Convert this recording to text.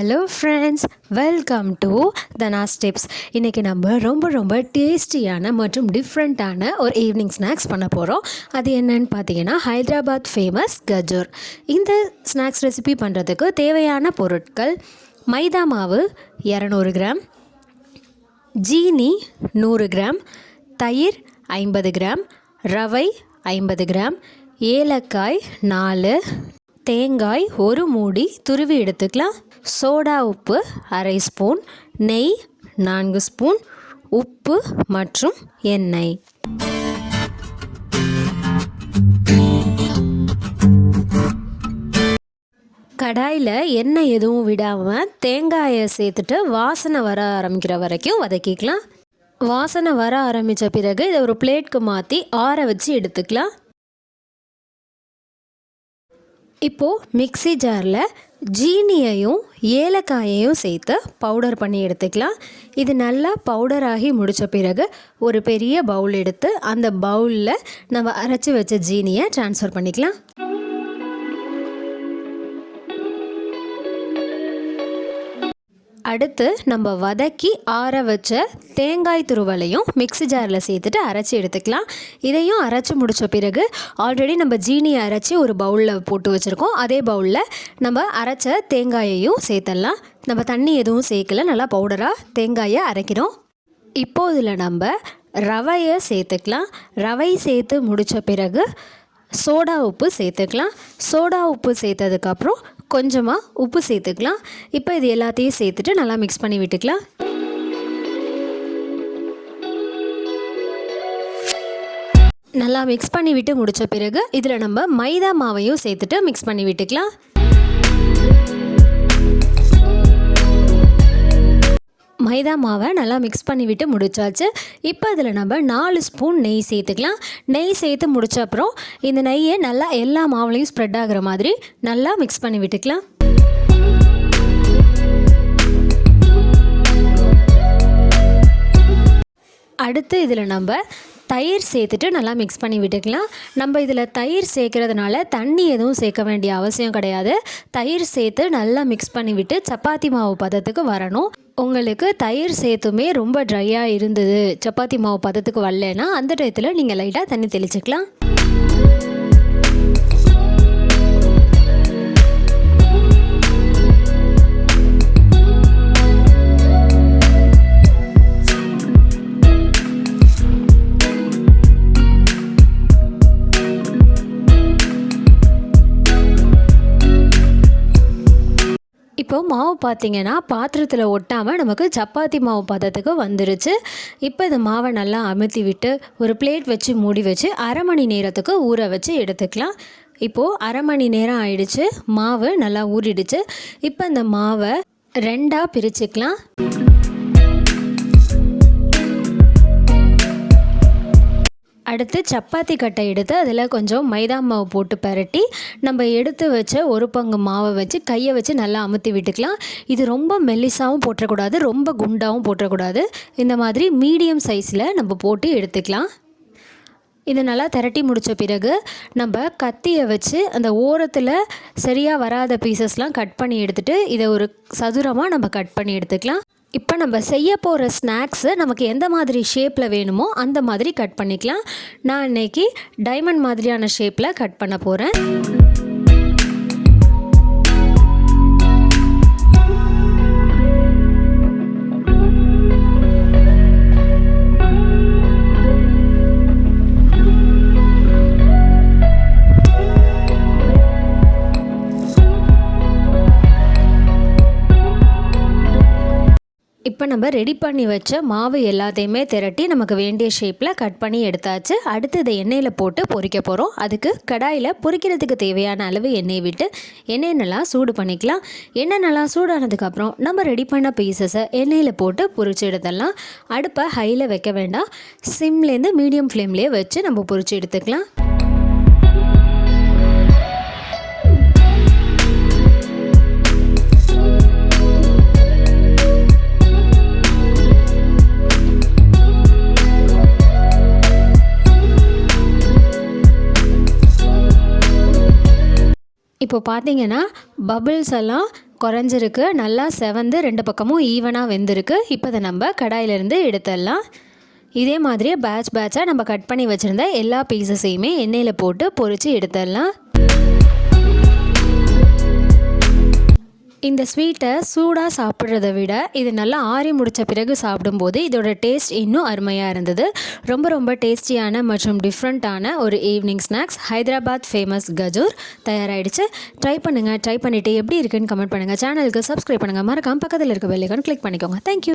Hello friends welcome to Dhana steps இன்றைக்கி நம்ம ரொம்ப ரொம்ப டேஸ்டியான மற்றும் டிஃப்ரெண்ட்டான ஒரு ஈவினிங் ஸ்நாக்ஸ் பண்ண போகிறோம் அது என்னன்னு பார்த்தீங்கன்னா ஹைதராபாத் ஃபேமஸ் கஜூர். இந்த ஸ்நாக்ஸ் ரெசிபி பண்ணுறதுக்கு தேவையான பொருட்கள் மைதா மாவு இரநூறு கிராம் ஜீனி நூறு கிராம் தயிர் ஐம்பது கிராம் ரவை ஐம்பது கிராம் ஏலக்காய் நாலு தேங்காய் ஒரு மூடி துருவி எடுத்துக்கலாம். சோடா உப்பு அரை ஸ்பூன் நெய் நான்கு ஸ்பூன் உப்பு மற்றும் எண்ணெய். கடாயில் எண்ணெய் எதுவும் விடாமல் தேங்காயை சேர்த்துட்டு வாசனை வர ஆரம்பிக்கிற வரைக்கும் வதக்கிக்கலாம். வாசனை வர ஆரம்பித்த பிறகு இதை ஒரு பிளேட்க்கு மாற்றி ஆற வச்சு எடுத்துக்கலாம். இப்போது மிக்ஸி ஜாரில் ஜீனியையும் ஏலக்காயையும் சேர்த்து பவுடர் பண்ணி எடுத்துக்கலாம். இது நல்லா பவுடர் ஆகி முடித்த பிறகு ஒரு பெரிய பவுல் எடுத்து அந்த பவுலில் நம்ம அரைச்சி வச்ச ஜீனியை ட்ரான்ஸ்ஃபர் பண்ணிக்கலாம். அடுத்து நம்ம வதக்கி ஆற வச்ச தேங்காய் துருவலையும் மிக்ஸி ஜாரில் சேர்த்துட்டு அரைச்சி எடுத்துக்கலாம். இதையும் அரைச்சி முடித்த பிறகு ஆல்ரெடி நம்ம ஜீனியை அரைச்சி ஒரு பவுலில் போட்டு வச்சுருக்கோம். அதே பவுலில் நம்ம அரைச்ச தேங்காயையும் சேர்த்துடலாம். நம்ம தண்ணி எதுவும் சேர்க்கல. நல்லா பவுடராக தேங்காயை அரைக்கிறோம். இப்போ இதில் நம்ம ரவையை சேர்த்துக்கலாம். ரவை சேர்த்து முடித்த பிறகு சோடா உப்பு சேர்த்துக்கலாம். சோடா உப்பு சேர்த்ததுக்கப்புறம் கொஞ்சமாக உப்பு சேர்த்துக்கலாம். இப்போ இது எல்லாத்தையும் சேர்த்துட்டு நல்லா மிக்ஸ் பண்ணி விட்டுக்கலாம். நல்லா மிக்ஸ் பண்ணி விட்டு முடித்த பிறகு இதில் நம்ம மைதா மாவையும் சேர்த்துட்டு மிக்ஸ் பண்ணி விட்டுக்கலாம். மைதா மாவை நல்லா மிக்ஸ் பண்ணிவிட்டு முடிச்சாச்சு. இப்போ இதில் நம்ம நாலு ஸ்பூன் நெய் சேர்த்துக்கலாம். நெய் சேர்த்து முடிச்ச அப்புறம் இந்த நெய்யை நல்லா எல்லா மாவுலையும் ஸ்ப்ரெட் ஆகிற மாதிரி நல்லா மிக்ஸ் பண்ணி விட்டுக்கலாம். அடுத்து இதில் நம்ம தயிர் சேர்த்துட்டு நல்லா மிக்ஸ் பண்ணி விட்டுக்கலாம். நம்ம இதில் தயிர் சேர்க்குறதுனால தண்ணி எதுவும் சேர்க்க வேண்டிய அவசியம் கிடையாது. தயிர் சேர்த்து நல்லா மிக்ஸ் பண்ணி விட்டு சப்பாத்தி மாவு பதத்துக்கு வரணும். உங்களுக்கு தயிர் சேர்த்துமே ரொம்ப ட்ரையாக இருந்தது. சப்பாத்தி மாவு பதத்துக்கு வரலன்னா அந்த டயத்தில் நீங்கள் லைட்டாக தண்ணி தெளிச்சுக்கலாம். இப்போ மாவு பார்த்தீங்கன்னா பாத்திரத்தில் ஒட்டாமல் நமக்கு சப்பாத்தி மாவு பதத்துக்கு வந்துருச்சு. இப்போ இந்த மாவை நல்லா அமுத்தி விட்டு ஒரு பிளேட் வச்சு மூடி வச்சு அரை மணி நேரத்துக்கு ஊற வச்சு எடுத்துக்கலாம். இப்போது அரை மணி நேரம் ஆயிடுச்சு மாவு நல்லா ஊறிடுச்சு. இப்போ இந்த மாவை ரெண்டாக பிரிச்சுக்கலாம். அடுத்து சப்பாத்தி கட்டை எடுத்து அதில் கொஞ்சம் மைதா மாவு போட்டு பரட்டி நம்ம எடுத்து வச்ச ஒரு பங்கு மாவை வச்சு கையை வச்சு நல்லா அமுத்தி விட்டுக்கலாம். இது ரொம்ப மெல்லிசாவும் போட்டக்கூடாது ரொம்ப குண்டாகவும் போட்டக்கூடாது இந்த மாதிரி மீடியம் சைஸில் நம்ம போட்டு எடுத்துக்கலாம். இதை நல்லா திரட்டி முடித்த பிறகு நம்ம கத்தியை வச்சு அந்த ஓரத்தில் சரியாக வராத பீசஸ்லாம் கட் பண்ணி எடுத்துகிட்டு இதை ஒரு சதுரமாக நம்ம கட் பண்ணி எடுத்துக்கலாம். இப்போ நம்ம செய்ய போகிற ஸ்நாக்ஸு நமக்கு எந்த மாதிரி ஷேப்பில் வேணுமோ அந்த மாதிரி கட் பண்ணிக்கலாம். நான் இன்னைக்கு டைமண்ட் மாதிரியான ஷேப்பில் கட் பண்ண போகிறேன். இப்போ நம்ம ரெடி பண்ணி வச்ச மாவு எல்லாத்தையுமே திரட்டி நமக்கு வேண்டிய ஷேப்பில் கட் பண்ணி எடுத்தாச்சு. அடுத்து இதை எண்ணெயில் போட்டு பொறிக்க போகிறோம் அதுக்கு கடாயில் பொறிக்கிறதுக்கு தேவையான அளவு எண்ணெய் விட்டு எண்ணெய் நல்லா சூடு பண்ணிக்கலாம். எண்ணெய் நல்லா சூடானதுக்கப்புறம் நம்ம ரெடி பண்ண பீசஸை எண்ணெயில் போட்டு பொறிச்சு எடுத்துடலாம். அடுப்பை ஹையில் வைக்க வேண்டாம். சிம்லேருந்து மீடியம் ஃப்ளேம்லேயே வச்சு நம்ம பொறிச்சு எடுத்துக்கலாம். இப்போ பார்த்தீங்கன்னா பபிள்ஸ் எல்லாம் குறைஞ்சிருக்கு. நல்லா செவந்து ரெண்டு பக்கமும் ஈவனாக வெந்திருக்கு. இப்போ அதை நம்ம கடாயிலிருந்து எடுத்துடலாம். இதே மாதிரியே பேட்ச் பேட்சாக நம்ம கட் பண்ணி வச்சுருந்த எல்லா பீசஸையுமே எண்ணெயில் போட்டு பொரித்து எடுத்துடலாம். இந்த ஸ்வீட்டை சூடாக சாப்பிட்றத விட இது நல்லா ஆறி முடித்த பிறகு சாப்பிடும்போது இதோட டேஸ்ட் இன்னும் அருமையாக இருந்தது. ரொம்ப ரொம்ப டேஸ்டியான மற்றும் டிஃப்ரெண்ட்டான ஒரு evening snacks Hyderabad famous khajoor தயாராகிடுச்சு ட்ரை பண்ணுங்கள் ட்ரை பண்ணிவிட்டு எப்படி இருக்குன்னு கமெண்ட் பண்ணுங்கள் சேனலுக்கு சப்ஸ்கிரைப் பண்ணுங்கள் மறக்காமல் பக்கத்தில் இருக்க பெல்லைக்கான் கிளிக் பண்ணிக்கோங்க. தேங்க்யூ